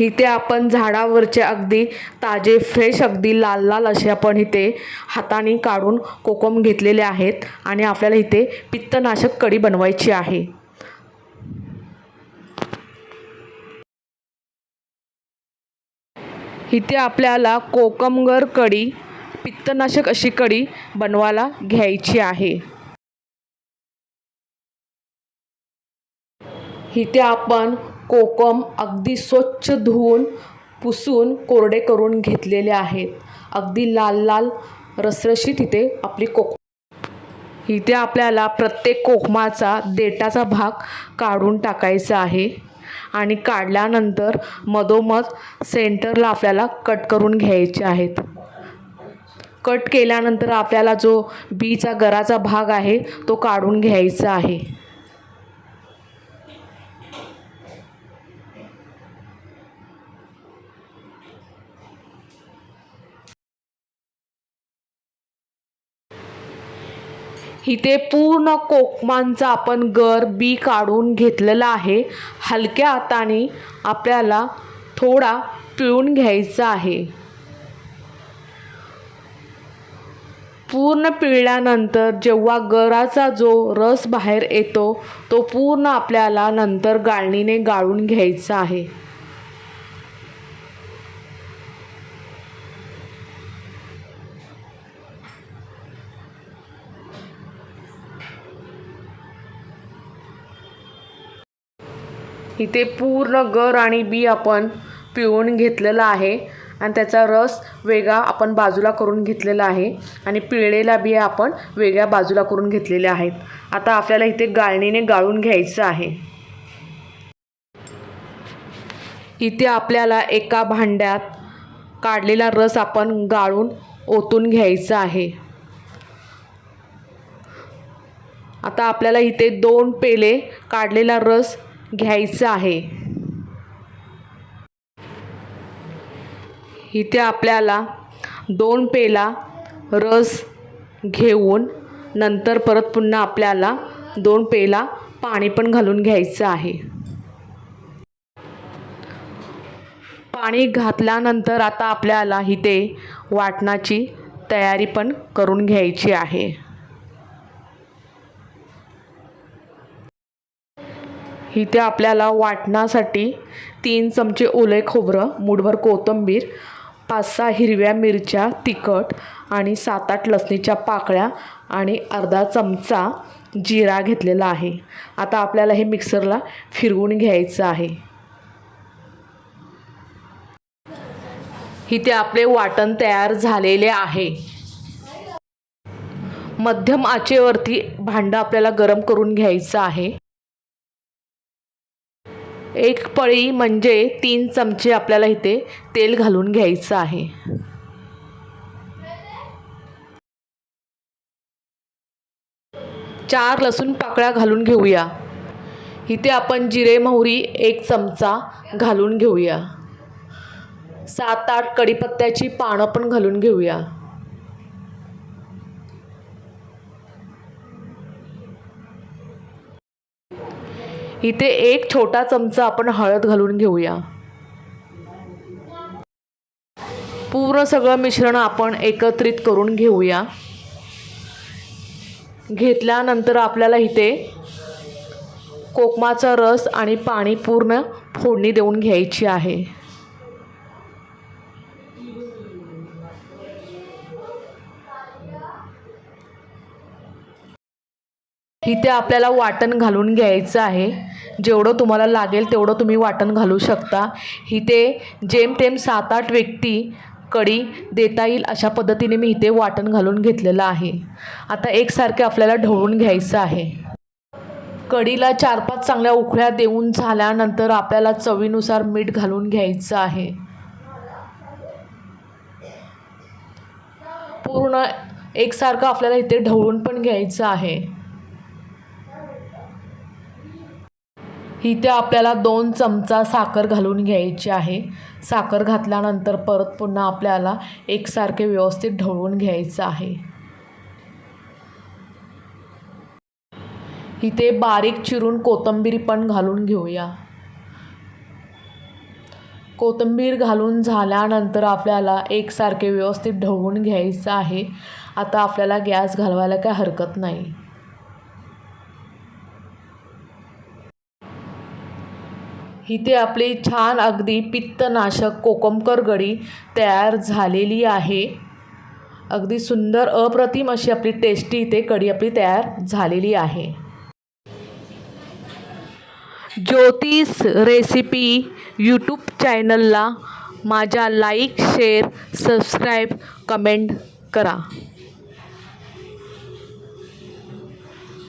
इथे आपण झाडावरचे अगदी ताजे फ्रेश अगदी लाल लाल असे आपण इथे हाताने काढून कोकम घेतलेले आहेत आणि आपल्याला इथे पित्तनाशक कढी बनवायची आहे. इथे आपल्याला कोकमगर कढी पित्तनाशक अशी कढी बनवायला घ्यायची आहे. इथे आपण कोकम अगदी स्वच्छ धुवून पुसून कोरडे करून घेतलेले आहेत. अगदी लाल लाल रसरशीत इथे आपली कोक इथे आपल्याला प्रत्येक कोकमाचा देटाचा भाग काढून टाकायचा आहे. आणि काढल्यानंतर मधोमध सेंटरला आपल्याला कट करून घ्यायचे आहेत. कट केल्यानंतर आपल्याला जो बीचा गराचा भाग आहे तो काढून घ्यायचा आहे. इथे पूर्ण कोकमांचा आपण गर बी काढून घेतलेला आहे. हलक्या हाताने आपल्याला थोडा पिळून घ्यायचा आहे. पूर्ण पिळल्यानंतर जेव्हा गराचा जो रस बाहेर येतो तो पूर्ण आपल्याला नंतर गाळणीने गाळून घ्यायचा आहे. इथे पूर्ण गर आणि बी आपण पिळून घेतलेला आहे. आणि त्याचा रस वेगळा आपण बाजूला करून घेतलेला आहे. आणि पिळलेला बिया आपण वेगळ्या बाजूला करून घेतलेले आहेत. आता आपल्याला इथे गाळणीने गाळून घ्यायचं आहे. इथे आपल्याला एका भांड्यात काढलेला रस आपण गाळून ओतून घ्यायचा आहे. आता आपल्याला इथे दोन पेले काढलेला रस घ्यायचं आहे. इथे आपल्याला दोन पेला रस घेऊन नंतर परत पुन्हा आपल्याला दोन पेला पाणी पण घालून घ्यायचं आहे. पाणी घातल्यानंतर आता आपल्याला इथे वाटणाची तयारी पण करून घ्यायची आहे. इथे आपल्याला वाटणासाठी तीन चमचे ओले खोबरं मूठभर कोथिंबीर पाच सहा हिरव्या मिरच्या तिखट आणि सात आठ लसणीच्या पाकळ्या आणि अर्धा चमचा जिरा घेतलेला आहे. आता आपल्याला हे मिक्सरला फिरवून घ्यायचं आहे. इथे आपले वाटण तयार झालेले आहे. मध्यम आचेवरती भांडं आपल्याला गरम करून घ्यायचं आहे. एक पळी म्हणजे तीन चमचे आपल्याला इथे तेल घालून घ्यायचं आहे. चार लसूण पाकळ्या घालून घेऊया. इथे आपण जिरे मोहरी एक चमचा घालून घेऊया. सात आठ कढीपत्त्याची पानं पण घालून घेऊया. इथे एक छोटा चमचा आपण हळद घालून घेऊया. पूर्ण सगळं मिश्रण आपण एकत्रित करून घेऊया. घेतल्यानंतर आपल्याला इथे कोकमाचा रस आणि पाणी पूर्ण फोडणी देऊन घ्यायची आहे. इथे आपल्याला वाटण घालून घ्यायचं आहे. जेवढं तुम्हाला लागेल तेवढं तुम्ही वाटण घालू शकता. इथे जेमतेम सात आठ व्यक्ती कढी देता येईल अशा पद्धतीने मी इथे वाटण घालून घेतलेलं आहे. आता एकसारखे आपल्याला ढवळून घ्यायचं आहे. कढीला चार पाच चांगल्या उकळ्या देऊन झाल्यानंतर आपल्याला चवीनुसार मीठ घालून घ्यायचं आहे. पूर्ण एकसारखं आपल्याला इथे ढवळून पण घ्यायचं आहे. इथे आपल्याला दोन चमचा साखर घालून घ्यायची आहे. साखर घातल्यानंतर परत पुन्हा आपल्याला एकसारखे व्यवस्थित ढवळून घ्यायचं आहे. इथे बारीक चिरून कोथंबीर पण घालून घेऊया. कोथिंबीर घालून झाल्यानंतर आपल्याला एकसारखे व्यवस्थित ढवळून घ्यायचं आहे. आता आपल्याला गॅस घालवायला काय हरकत नाही. इथे आपली छान अगदी पित्तनाशक कोकमकर गडी तयार झालेली आहे. अगदी सुंदर अप्रतिम अशी आपली टेस्टी इथे कढी आपली तयार झालेली आहे. ज्योतिष रेसिपी यूट्यूब चॅनलला माझ्या लाईक शेअर सबस्क्राईब कमेंट करा.